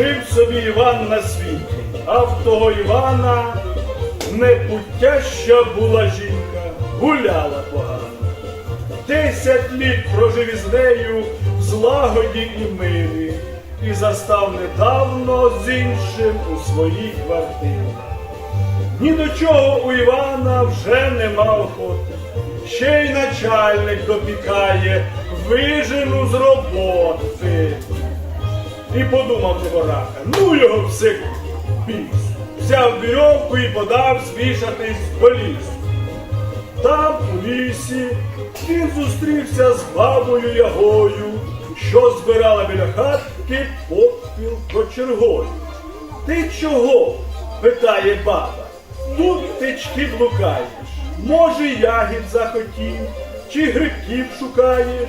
Жив собі Іван на світі, а в того Івана непутяща була жінка, гуляла погано. Десять літ прожив із нею в злагоді і мирі, і застав недавно з іншим у своїй квартирі. Ні до чого у Івана вже нема охоти. Ще й начальник допікає, вижену з роботи. І подумав Неборака, ну його все біс. Взяв вірьовку і подав звішатись до лісу. Там у лісі він зустрівся з бабою Ягою, що збирала біля хатки попіл кочергою. Ти чого? питає баба. Тут тички блукаєш. Може, ягід захотів, чи грибків шукаєш.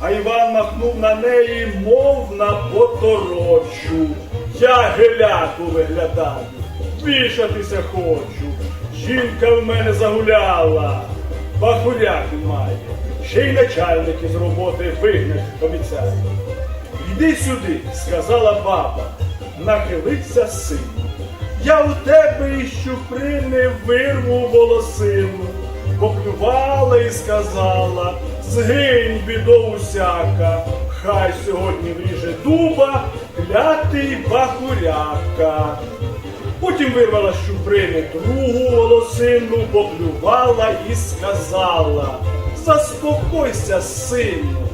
А Іван махнув на неї, мов на поторочу. Я геляку виглядаю, вішатися хочу. Жінка в мене загуляла, бахуряки має. Ще й начальник із роботи вигнать обіцяє. Йди сюди, сказала баба, нахилиться син. Я у тебе із щуприни вирву волосину, поплювала і сказала, згинь бідо усяка, хай сьогодні вріже дуба, клятий бахуряка. Потім вирвала щуприни другу волосину, поплювала і сказала, заспокойся, сину,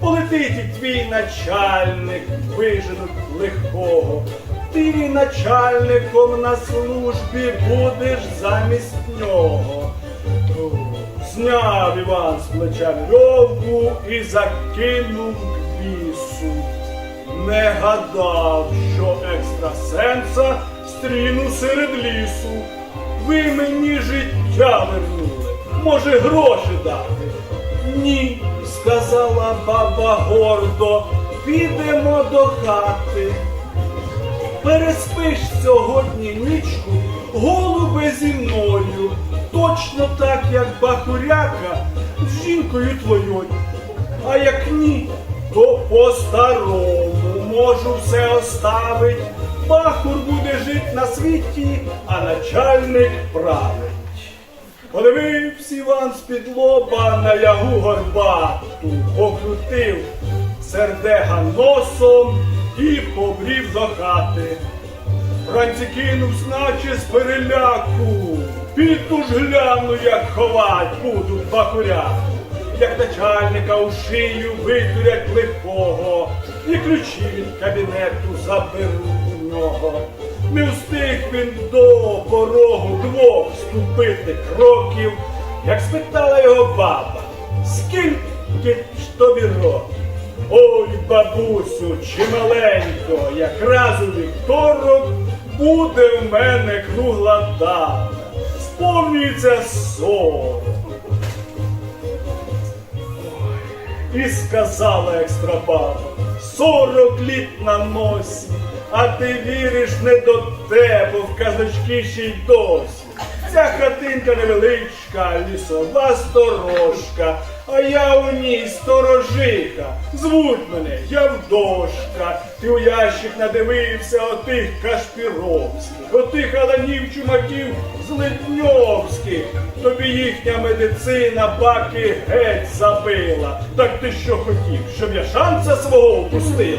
полетить і твій начальник, виженуть легкого. Ти начальником на службі будеш замість нього. Зняв Іван з плеча вірьовку і закинув к. Не гадав, що екстрасенса стріну серед лісу. Ви мені життя вернули, може гроші дати. Ні, сказала баба гордо, підемо до хати. Переспиш сьогодні нічку, голубе зі мною, точно так, як бахуряка з жінкою твоєю. А як ні, то по-старому можу все оставить. Бахур буде жить на світі, а начальник править. Подивився Іван з-під лоба на ягу горбату, покрутив сердега носом і побрів до хати. Вранці кинувсь, наче з переляку, піду ж гляну, як ховать будуть бахуряку. Як начальника у шию витурять легкого, і ключі від кабінету заберуть. Не встиг він до порогу двох ступити кроків, як спитала його баба, скільки ж тобі років? Ой, бабусю, чималенько, якраз у вівторок буде в мене кругла дата. Сповнюється сорок. І сказала екстрабаба, сорок літ на носі, а ти віриш не до тебе, в казачки ще й досі. Ця хатинка невеличка, лісова сторожка, а я у ній сторожиха. Звуть мене Явдошка. Ти у ящик надивився отих кашпіровських, отих аланів чумаків злитньовських. Тобі їхня медицина баки геть забила. Так ти що хотів, щоб я шанса свого упустила?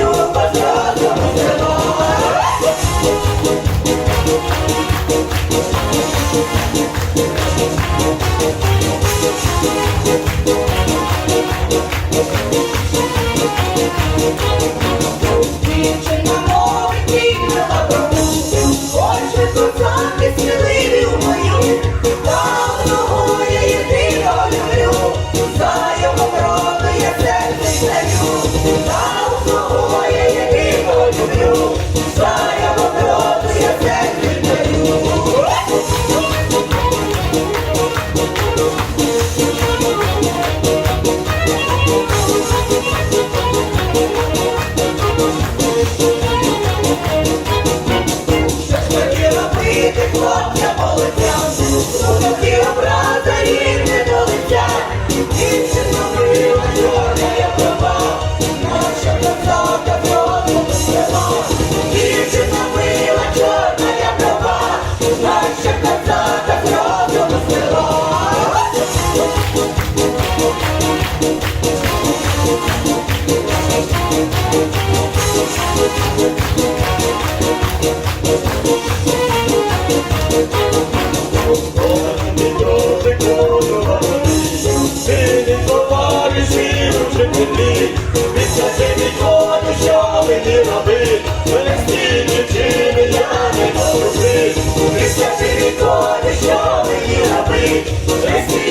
Що мені робить?